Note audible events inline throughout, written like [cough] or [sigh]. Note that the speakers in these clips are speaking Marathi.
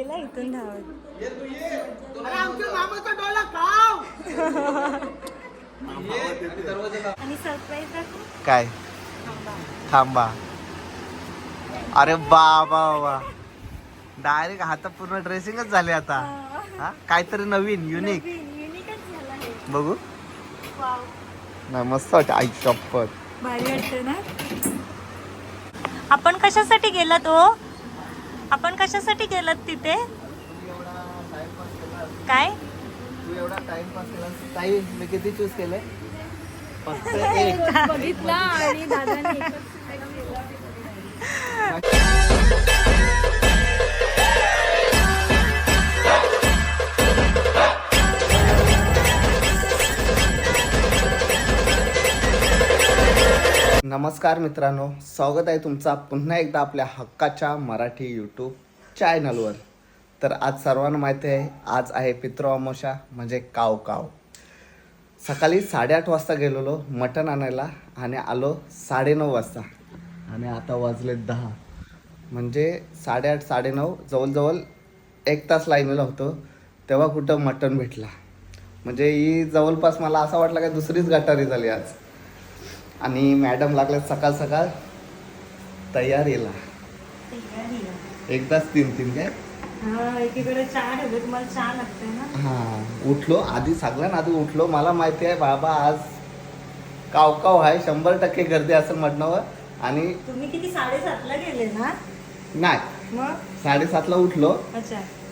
गेला इथून धावत. आणि सरप्राईज काय? थांबा. अरे बाबा बाबा डायरेक्ट हात पूर्ण ड्रेसिंगच झाले आता. हा. काहीतरी नवीन युनिक युनिकच झाला आहे बघू. मस्त वाटत. आई शपथ. भारी वाटतं ना? आपण कशासाठी गेलात हो? आपण कशासाठी गेलात तिथे? काय? तू एवढा टाइमपास केला. ताई मी किती चूज केले फक्त [laughs] एक. बघितला आणि दादाने नमस्कार मित्रांनो स्वागत आहे तुमचा पुन्हा एकदा आपल्या हक्काच्या मराठी यूट्यूब चॅनलवर तर आज सर्वांना माहिती आहे आज आहे पितृअमावस्या म्हणजे काव काव. सकाळी साडेआठ वाजता गेलेलो मटण आणायला आणि आलो साडेनऊ वाजता. आणि आता वाजले दहा. म्हणजे साडेआठ साडेनऊ जवळजवळ एक तास लाईनीला होतो तेव्हा कुठं मटण भेटला. म्हणजे ही जवळपास मला असं वाटलं काय दुसरीच गटारी झाली आज. आणि मॅडम लागल्या सकाळ सकाळ तयारीला. एकदाच तीन तीन काय? हा हां उठलो आधी सगळ्यांना आधी उठलो. मला माहिती आहे बाबा आज काव काव आहे शंभर टक्के गर्दी असं म्हणणं आणि तुम्ही किती साडेसातला गेले ना? नाही. साडेसातला उठलो.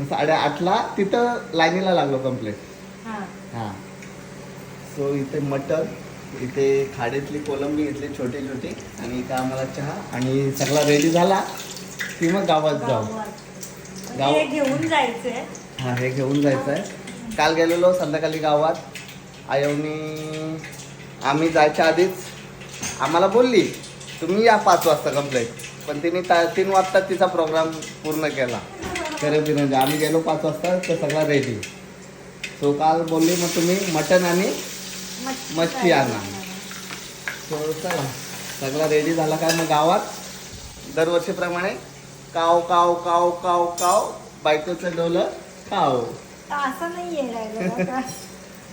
साडेआठला तिथं लाईनीला लागलो कंप्लीट हा. हां. सो इथे मटर इथे खाडीतली कोलंबी घेतली छोटी छोटी. आणि इथं आम्हाला चहा आणि सगळा रेडी झाला. की मग गावात जाऊ. गावात. गाव- हे घेऊन जायचंय. हा हे घेऊन जायचं आहे काल गेलेलो संध्याकाळी गावात. आयवनी आम्ही जायच्या आधीच आम्हाला बोलली तुम्ही या पाच वाजता कंप्लेंट पण तिने ता तीन वाजता तिचा प्रोग्राम पूर्ण केला. खरं म्हणजे आम्ही गेलो पाच वाजता तर सगळा रेडी सो काल बोलली मग तुम्ही मटन आणि मच्छी आणा. सो चला. सगळा रेडी झाला काय मग गावात? दरवर्षीप्रमाणे काव काव काव काव काव बायकोचं डोलं काव. असं बघा.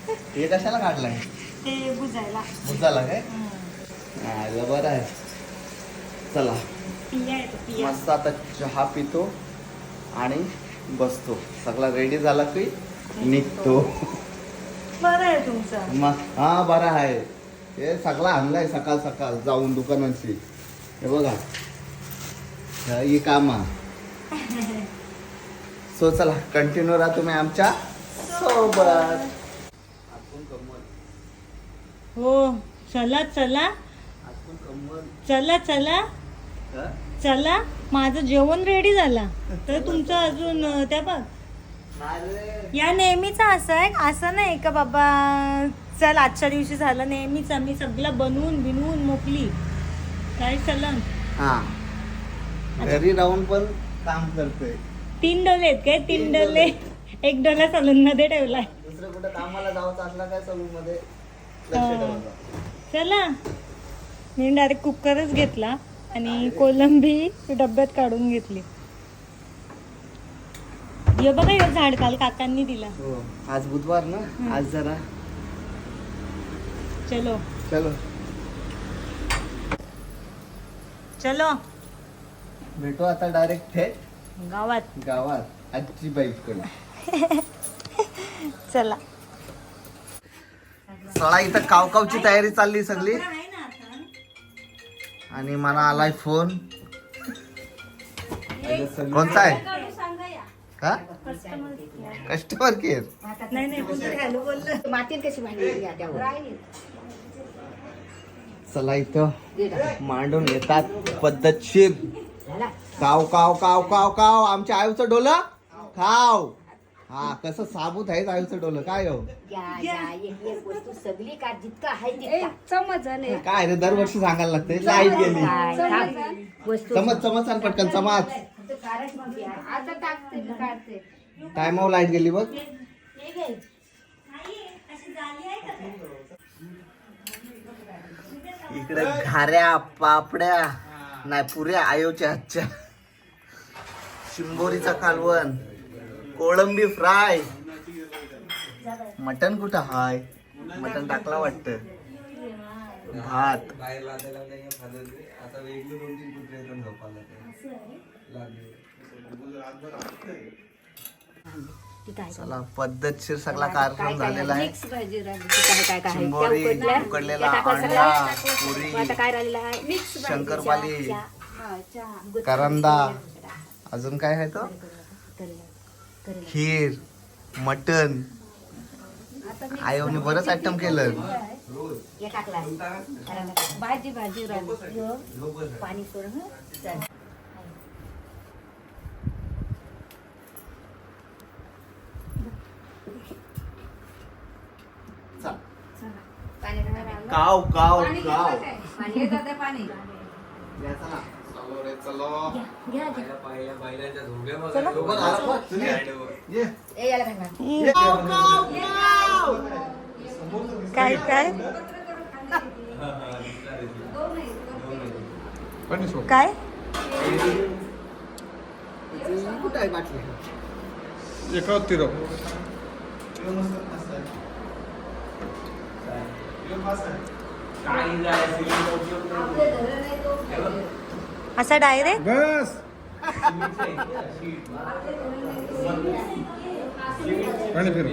[laughs] हे कशाला काढलाय? ते बुजायला. मुद्दाला काय. आयला बरं आहे. चला. मस्त आता चहा पितो आणि बसतो. सगळा रेडी झाला की निघतो. बरं आहे तुमचं. मग हा बरं आहे. हे सगळा आणलाय सकाळ सकाळ जाऊन दुकानाची. हे बघा. हा, ही कामा सो चला कंटिन्यू राहा तुम्ही आमच्यासोबत. हो चला चला. चला चला? चला माझं जेवण रेडी झाला. तर तुमचं अजून अं, त्या बघ. या नेहमीच असं आहे असं नाही का बाबा चल आजच्या दिवशी झालं नेहमीच आम्ही सगळं बनवून बिनवून मोकली. काय चलन? हा. घरी राहून पण काम करतोय. तीन डोले आहेत काय? तीन डोले. एक डोला सलून मध्ये ठेवलाय. दुसरं कुठं कामाला जावं असला काय सलून मध्ये लक्ष हा. ठेवायचं चला. मी डायरेक्ट कुकरच घेतला आणि कोलंबी डब्यात काढून घेतली. हे बघा हे झाड काल काकांनी दिला. हो आज बुधवार ना? आज जरा. चलो. चलो. चलो. भेटू आता डायरेक्ट थेट गावात. गावात. आजची बाईककडे [laughs] चला. सळा इथं कावकावची तयारी चालली सगळी. आणि मला आलाय फोन. कोणता आहे? हा? कस्टमर केअर नाही नाही कोणतरी हॅलो बोललं. मातीत कशी भांडी त्यावर? चला इथं मांडून घेतात पद्धतशीर. काव काव काव काव काव. आमच्या आयूचं डोलं? खाव. हा कसं साबूत आहे आयूचं डोलं. काय हो? या या एक एक वस्तू सगळी का जितका आहे तितका. काय रे दरवर्षी सांगायला लागते. लाइट गेली. चमच चमच आण पटकन चमच. आता टाकते काढते. टायमावर लाइट गेली बघ. इकडे घाऱ्या पापड्या नाही पुऱ्या आयोच्या हातच्या शिंबोरीचा कालवण कोळंबी फ्राय. मटन कुठं हाय? मटन टाकला वाटतं. भात. चला पद्धतशीर सगळा कार्यक्रम झालेला आहे. मिक्स भाजी राहिली तिथं आहे काय काय? आहे. त्या चिंबोरी उकडल्या, उकडलेला अंडा. पुरी मग आता काय राहिलेलं आहे? मिक्स भाजी, शंकरपाली. हा, करंदा. अजून काय आहे तो. खीर मटन आता मी आयोने बरंच आयटम केलं. हे. भाजी भाजी पाणी सोड हं. चल. चला. पाणी टाकायला. काव काव पाणी काव घेतलं काय? पाणी हे दादा पाणी या चला. चलो रे चलो घ्या घ्या बघ, आला बघ, तुम्ही. ये. ए याला घाल ना. ये. काव, काव, काव. काय काय? काय? कुठं आहे बाटली? एकावत्ती राव असा डायरेक्ट बस पाणी फिर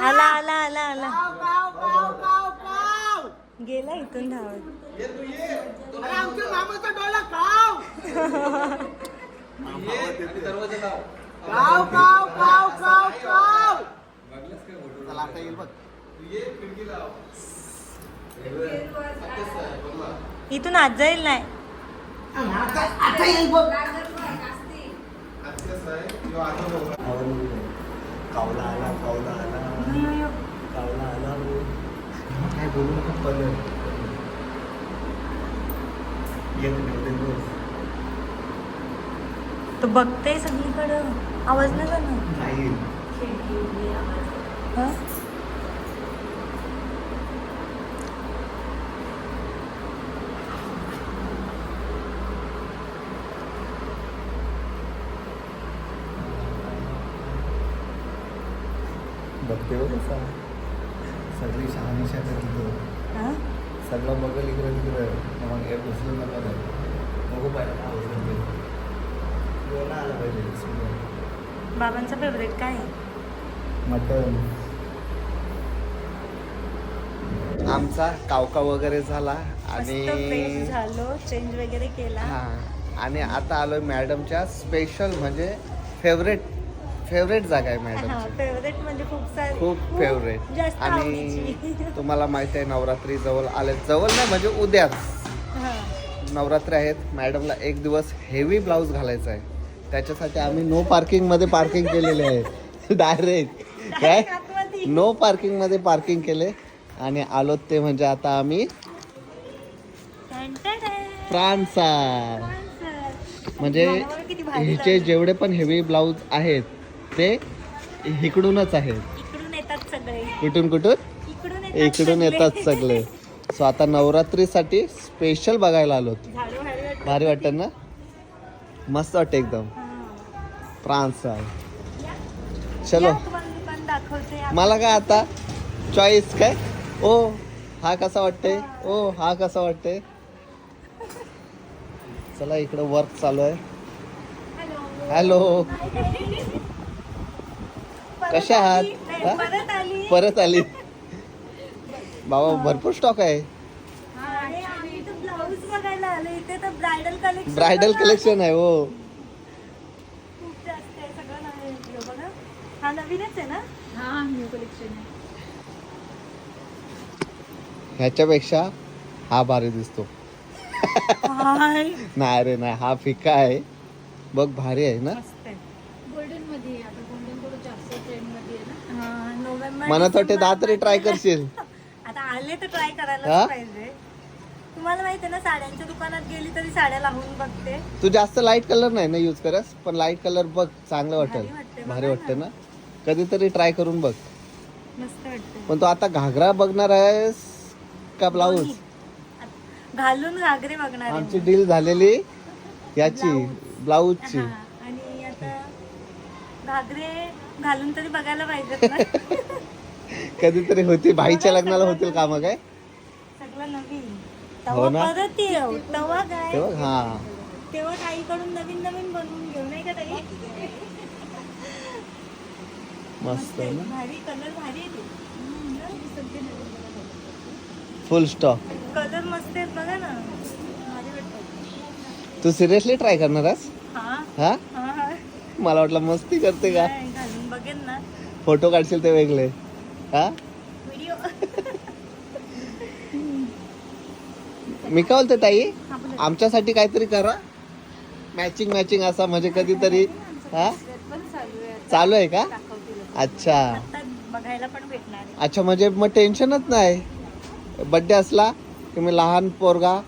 आला आला आला आला गेला इथून धावत चला आता येईल बघ. इथून आज जाईल नाही. कावला आला कावला आला कावला आला काय बोलू नका येत नाही. ते रोज. तो बघते सगळीकडं आवाज नाही हं? बघते हो कसा सगळी शहानिशा हं? सगळं बघल इकडं तिकडं मग हे घुसलं नका. नको पाहिजे आला पाहिजे. बाबांचा फेवरेट काय आहे? मटन. आमचा कावका वगैरे झाला मस्त आणि फ्रेश झालो चेंज वगैरे केला. हा आणि आता आलोय मॅडमच्या स्पेशल म्हणजे फेवरेट फेवरेट जागा आहे हा मॅडमची फेवरेट म्हणजे खूप सारी खूप फेवरेट जास्त आणि आवडीची. [laughs] तुम्हाला माहिती आहे नवरात्री जवळ आले जवळ नाही म्हणजे उद्याच. हा. नवरात्री आहेत मॅडमला एक दिवस हेवी ब्लाऊज घालायचा आहे. त्याच्यासाठी आम्ही नो पार्किंगमध्ये पार्किंग केलेले आहे. डायरेक्ट काय. नो पार्किंगमध्ये पार्किंग केले. आणि आलो ते म्हणजे आता आम्ही टन टन टन. फ्रान्सा Sponsor. म्हणजे हिचे. जेवढे पण हेवी ब्लाऊज आहेत ते इकडूनच आहेत. कुठून कुठून? इकडून येतात सगळे. सो आता नवरात्रीसाठी स्पेशल बघायला आलो. भारी वाटतं ना? मस्त वाटतं एकदम. फ्रान्स आहे. चलो. मला काय आता चॉईस काय? ओ हा कसा वाटते ओ हा कसा वाटते चला इकडं वर्क चालू आहे. हॅलो. कशा आहात? परत आली. बाबा भरपूर स्टॉक आहे. ब्रायडल कलेक्शन आहे हो खूप जास्त आहे सगळं नवीन आहे. हे बघा हा नवीनच आहे ना हा न्यू कलेक्शन आहे ह्याच्यापेक्षा हा भारी दिसतो. हाय. नाही रे नाही हा फिका आहे. बघ भारी आहे ना? मस्त आहे. गोल्डनमध्ये आहे. आता गोल्डन थोडं जास्त ट्रेंडमध्ये आहे ना? हा, नोव्हेंबर म्हणत होते डिसेंबर तरी ट्राय करशील. [laughs] आता आले तर ट्राय हा? करायलाच पाहिजे. तुम्हाला माहिती आहे ना साड्यांच्या दुकानात गेली तरी साड्या लावून बघते. तू जास्त लाइट कलर नाही ना यूज करस पण लाइट कलर बघ चांगलं भारी वाटेल वाटते, भारी बघा वाटते ना? कधीतरी ट्राय करून बघ. मस्त वाटते पण तू आता घागरा बघणार आहेस का ब्लाऊज. घालून घागरे बघणार आहे आमची डील झालेली याची ब्लाऊजची हा, आणि आता घागरे घालून तरी बघायला पाहिजेत ना. [laughs] कधीतरी होती भाईच्या लग्नाला होतील का मग काय? सगळं नवीन. हो तेव्हा ना? परत येऊ. तेव्हा काय? तेव्हा हा. तेव्हा ताईकडून नवीन नवीन बनवून घेऊ नाही का ताई? मस्त आहे ना? भारी कलर भारी आहे फुल स्टॉक कलर मस्त आहेत बघा ना. भारी तू सिरियसली ट्राय करणार आहेस? हा? हा? हा हा. मला वाटलं मस्ती करते का? काय घालून बघेन ना. फोटो काढशील ते वेगळे. हा? व्हिडिओ मी काय बोलते ताई. आमच्यासाठी काहीतरी करा. मॅचिंग मॅचिंग असा म्हणजे कधीतरी हा? चालू आहे का? अच्छा. आता बघायला पण भेटणार आहे. अच्छा म्हणजे मग टेन्शनच नाही. बड्डे असला की मी लहान पोरगा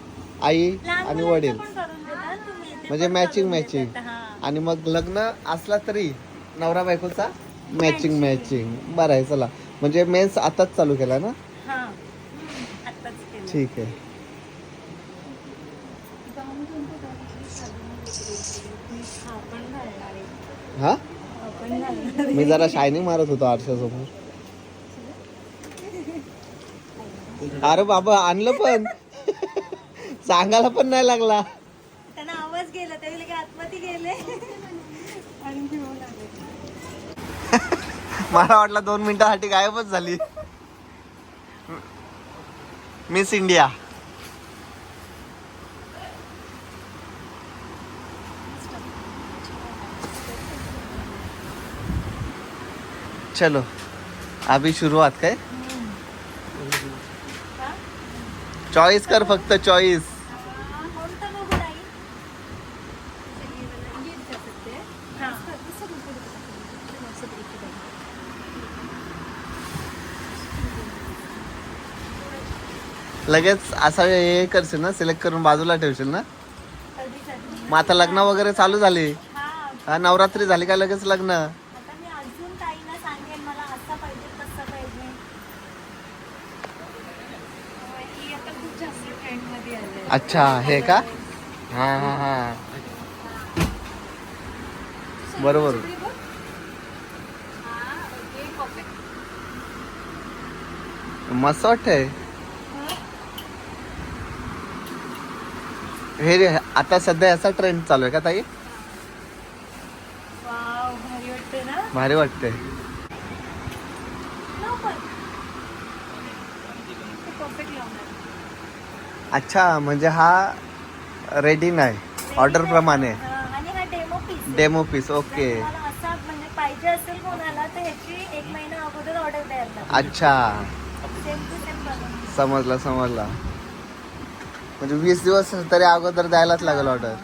आई लहान आणि मुलांचं वडील. पण करून देतात तुम्ही ते म्हणजे पण करून. देतात. हा. आणि मग लग्न असला तरी नवरा बायकोचा मॅचिंग मॅचिंग बरं आहे चला. म्हणजे मेन्स आताच चालू केला ना? हा. हम्म, आत्ताच केलं. ठीक आहे. घालणार आहे? हा? मी जरा शायनिंग मारत होतो आरशासमोर. अरे बाबा आणलं पण. सांगायला पण नाही लागला. त्यांना आवाज गेला आतमध्ये गेले. मला वाटलं दोन मिनिटासाठी गायबच झाली. Miss India. चलो अभी शुरुआत काय? चॉईस कर फक्त चॉईस लगेच असं हे करशील ना सिलेक्ट करून बाजूला ठेवशील ना? मग आता लग्न वगैरे चालू झाली. हा हा नवरात्री झाली का लगेच लग्न आता मी अजून ताईला सांगेन मला असं पाहिजे तसं पाहिजे ही आता खूप जास्त ट्रेंडमध्ये आले अच्छा हे का? हा हा हा. बरोबर. मस्त वाटतंय. हे रे आता सध्या याचा ट्रेंड चालू आहे का ताई? भारी वाटते ना भारी वाटते परफेक्ट लावणार अच्छा म्हणजे हा रेडी नाही. ऑर्डर प्रमाणे. हा, आणि हा demo piece demo piece okay तुम्हाला असा म्हणजे पाहिजे असेल कोणाला तर ह्याची एक महिना अगोदर ऑर्डर द्यायला अच्छा. सेम टू सेम बनवून समजला समजला. म्हणजे वीस दिवस तरी अगोदर द्यायलाच लागेल ऑर्डर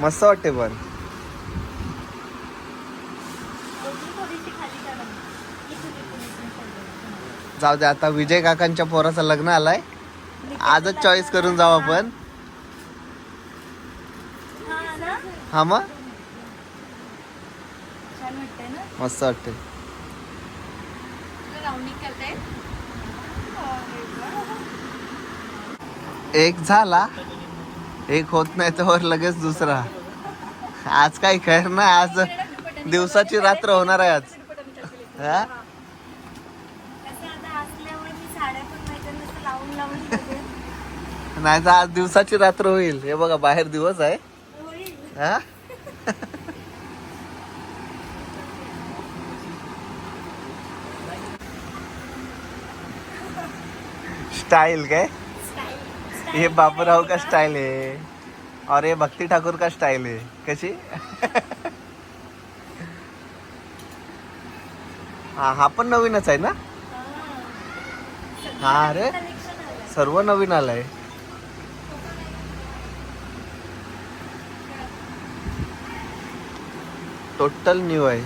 मस्त वाटते पण अजून थोडीशी खाली करा ही तुझी finishing पाहिजे. जाऊ दे आता विजय काकांच्या पोराचं लग्न आलाय. आजच चॉईस करून जाऊ आपण. हा मग? वाटतंय मस्त वाटते एक झाला. एक होत नाही तर लगेच दुसरा. आज काय खैर ना आज दिवसाची रात्र होणार आहे आज. हा कसं आता असल्यामुळे मी साड्या पण माहिती नसतं लावून लावून बघेन. नाही तर आज दिवसाची रात्र होईल. हे बघा बाहेर दिवस आहे. हा? स्टाईल काय? हे बापूराव का स्टाईल आहे? और ये भक्ती ठाकूर का स्टाईल आहे? कशी? हा हा पण नवीनच आहे ना? हा. अरे. सर्व नवीन आलाय. टोटल न्यू है।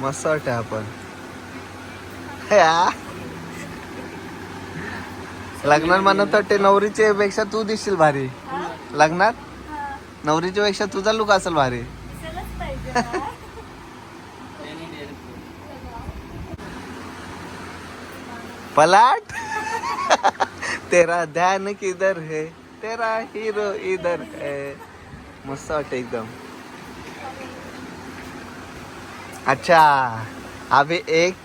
मस्त वाटत आपण. [laughs] लग्नात म्हणत वाटते नवरीच्या पेक्षा तू दिसशील भारी. लग्नात? नवरीच्या पेक्षा तुझा लुक असेल भारी. पलाट? तेरा ध्यान किधर है? तेरा हिरो इधर है. मस्त वाटते एकदम. अच्छा. अभी एक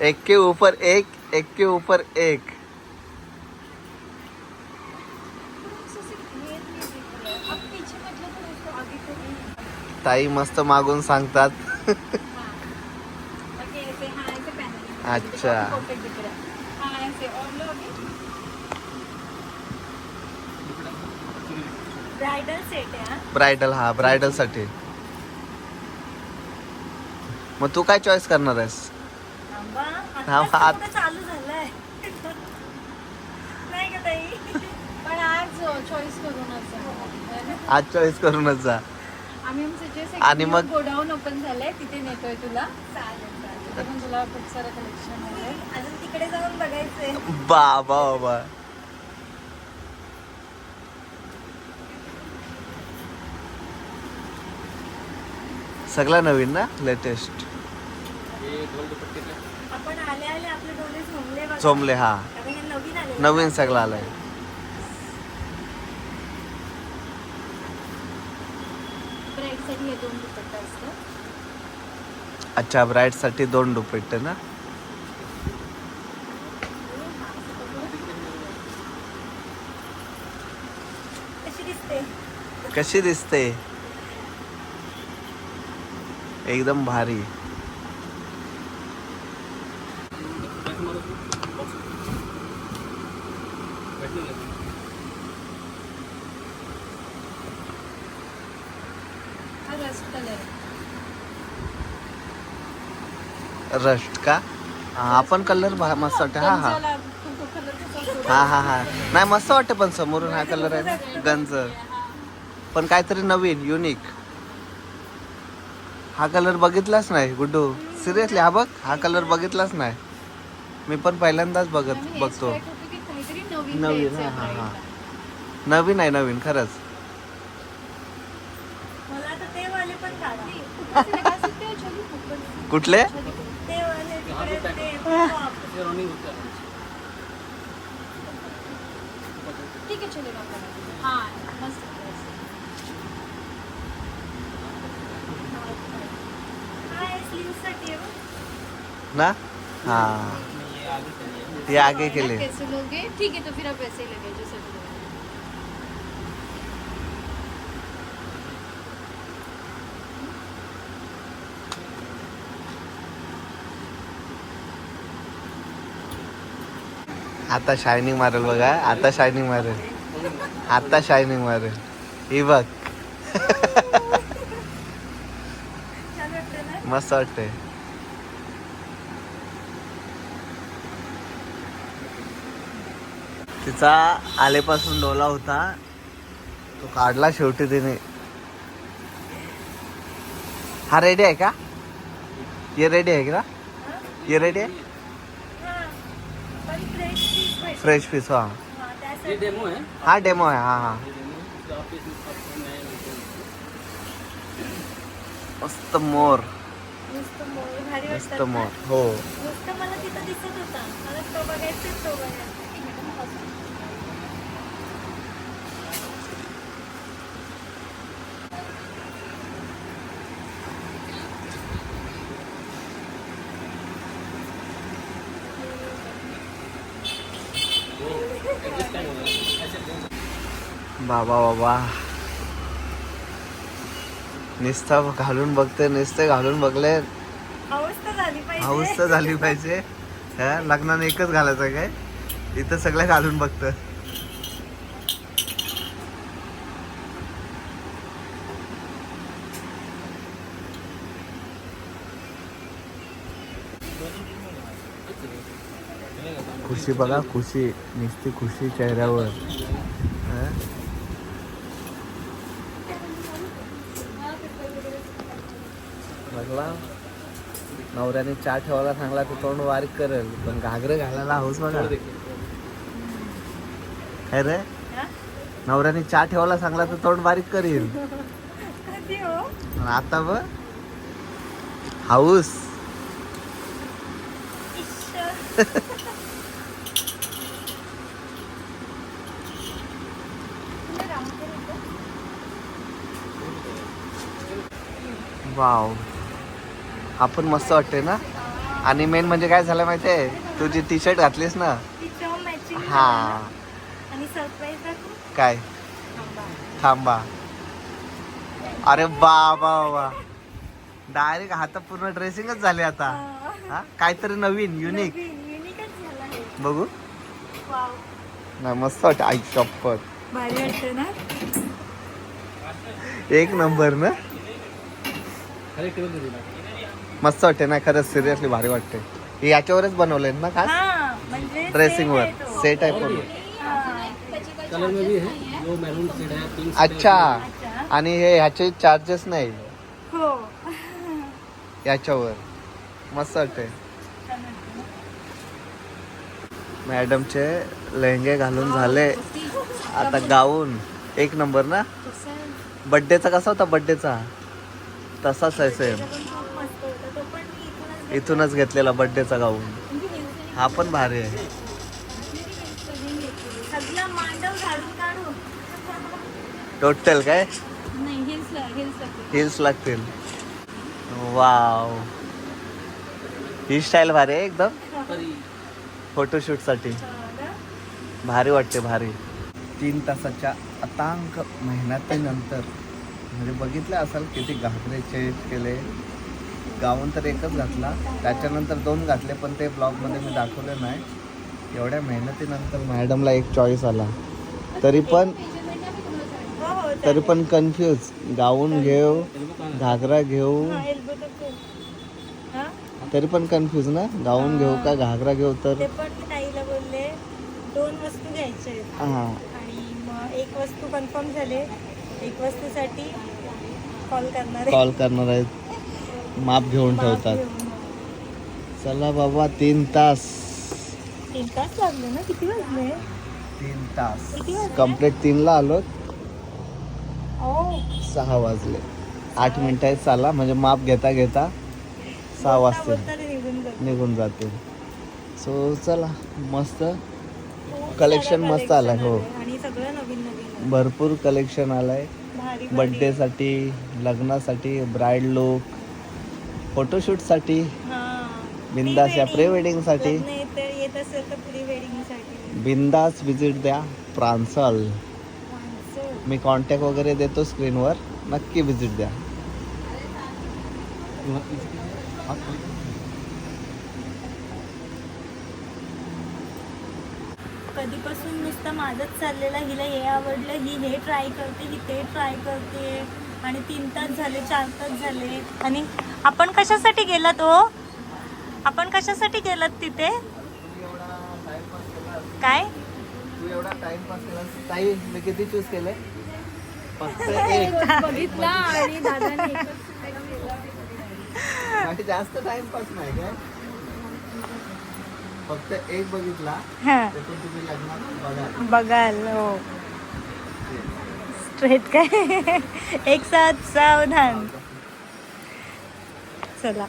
एक के ऊपर एक एक के ऊपर एक. ताई मस्त मागून सांगतात. अच्छा. ब्रायडल हा ब्रायडलसाठी मग तू काय चॉईस करणार आहेस? आज चॉईस करूनच जा. आम्ही आमचं जे आणि मग- गोडाऊन ओपन झालंय तिथे नेतोय तुला. चालेल चालेल तिथे पण तुला खूप सारं कलेक्शन अजून तिकडे जाऊन बघायचंय. बाबा बाबा. सगळा नवीन ना लेटेस्ट आपण आले आले आपले डोळे झोमले बघा. हा. कारण हे नवीन आले. नवीन सगळं आलंय. ब्राईडसाठी हे दोन दुपट्टा असतं? अच्छा दोन दुपट्टे ना? कशी दिसते? एकदम भारी. रस्ट का? हा हा पण कलर मस्त वाटते. हा हा. हा हा हा. नाही मस्त वाटते पण समोरून हा कलर आहे ना. गंज. पण काहीतरी नवीन युनिक हा कलर बघितलाच नाही गुड्डू. सिरियसली हा बघ हा कलर बघितलाच नाही. मी पण पहिल्यांदाच बघत बघतो. नवीन हा, हा, हा. नवीन आहे नवीन खरंच. मला ठीक आहे चलेगा हाँ मस्त हा हे. ना? हा। ये आगे के लिए। कैसे लोगे? ठीक है तो फिर आप ऐसे ही लगे जैसे आता शायनिंग मारेल बघा. आता शायनिंग मारेल. आता शायनिंग मारेल. ही बघ. मस्त वाटतंय. तिचा आलेपासून डोला होता. तो काढला शेवटी तिने. हा रेडी आहे का? ये रेडी आहे का? ये रेडी आहे हा पण फ्रेश पीस भेटेल. फ्रेश पीस हा. हा? त्यासाठी हा डेमो आहे हा हा मस्त मोर. मस्त. मोर हो. मला तिथं दिसत होता. मला तो बघायचा तो बघायचा बाबा बाबा. नुसतं घालून बघते नुसते घालून बघले. अवस्था झाली पाहिजे. हाऊस तर झाली पाहिजे. हा, लग्नाने एकच घालायचं काय? इथं सगळं घालून बघतं. खुशी बघा खुशी. नुसती खुशी चेहऱ्यावर हा? बघला नवऱ्याने चहा ठेवायला सांगला तर तोंड बारीक करेल पण घागरे घालायला हौस बघा. काय रे? हा? नवऱ्याने चहा ठेवायला सांगला तर तोंड बारीक करील. [laughs] कधी हो? आता बघ. हाऊस. वाव. आपण मस्त वाटते ना? आणि मेन म्हणजे काय झालं माहितीये? तू जी टी शर्ट घातलीस ना? हा. काय? थांबा. थांबा अरे वा वा डायरेक्ट हात पूर्ण ड्रेसिंगच झाले आता. हा. हा? काहीतरी नवीन युनिक नवीन, युनिकच झालं आहे. बघू. वाव. नाही मस्त वाटते आई शपथ. भारी वाटतं ना? एक नंबर ना? मस्त वाटते ना खरंच सिरियसली भारी वाटते. हे याच्यावरच बनवलंय ना खास? हा म्हणजे ड्रेसिंग वर आहे तो. सेट आहे पूर्ण. हा. कलर में भी है जो मैरून शेड है पिंक अच्छा अच्छा. आणि हे ह्याचे चार्जेस नाही. हो. याच्यावर. मस्त वाटते? मॅडमचे लेहंगे घालून झाले. आता गाऊन. एक नंबर ना? बड्डेचा कसा होता? बड्डेचा तसाच आहे सेम तो पण खूप मस्त होता. तो पण मी इथूनच घेतला. इथूनच घेतलेला बड्डेचा गाऊन हा पण भारी आहे. टोटल काय? नाही हिल्स लागतील वाव ही स्टाईल भारी आहे एकदम? फोटोशूटसाठी. भारी वाटते भारी. तीन तासाच्या अतांक मेहनतीनंतर. म्हणजे बघितलं असाल किती घागरे चेंज केले. गाऊन तर एकच घातला. त्याच्यानंतर दोन घातले पण ते ब्लॉगमध्ये मी दाखवले नाही. एवढ्या मेहनतीनंतर मॅडमला एक चॉईस आला. तरी पण तरी पण कन्फ्यूज गाऊन घेऊ घागरा घेऊ. तर पण कन्फ्यूज ना? गाऊन घेऊ का घागरा घेऊ तर? बोलले दोन वस्तू घ्यायच्या हां. आणि एक वस्तू कन्फर्म झाले. एक वस्तूसाठी कॉल करणार. कॉल करणार आहेत. माप घेऊन ठेवतात. चला बाबा तीन तास. तीन तास लागले ना? किती वाजले? तीन तास. किती वाजले? कंप्लीट तीनला आलो. सहा वाजले. आठ मिनिटात चाला. म्हणजे माप घेता घेता सहा बोलता वाजतील. बोलता ते निघून जातं. निघून जातील. सो चला. मस्त. खूप Collection सारं मस्त आलंय, हो. आलंय. आणि सगळं नवीन नवीन आहे. भरपूर कलेक्शन आलंय. भारी भारी. बड्डेसाठी लग्नासाठी ब्राईड लुक फोटोशूटसाठी. बिंदास या. प्री वेडिंगसाठी बिंदास विजिट द्या. प्रांसल. मी कॉन्टॅक्ट वगैरे देतो स्क्रीनवर नक्की विजिट द्या. कधीपासून नुसतं माझंच चाललेलं हिला हे आवडलं ही हे ट्राय करते ही ते ट्राय करते. आणि तीन तास झाले चार तास झाले. आणि आपण कशासाठी गेलात हो? आपण कशासाठी गेलात तिथे? काय? तू एवढा टाइमपास केला. ताई मी किती चूज केले? फक्त [laughs] एक. बघितला आणि दादाने [laughs] जास्त टाइमपास नाही काय? फक्त एक बघितला. हां. ते पण तुम्ही लग्नात बघा बघाल हो. स्ट्रेट काय? [laughs] एक साथ सावधान. चला.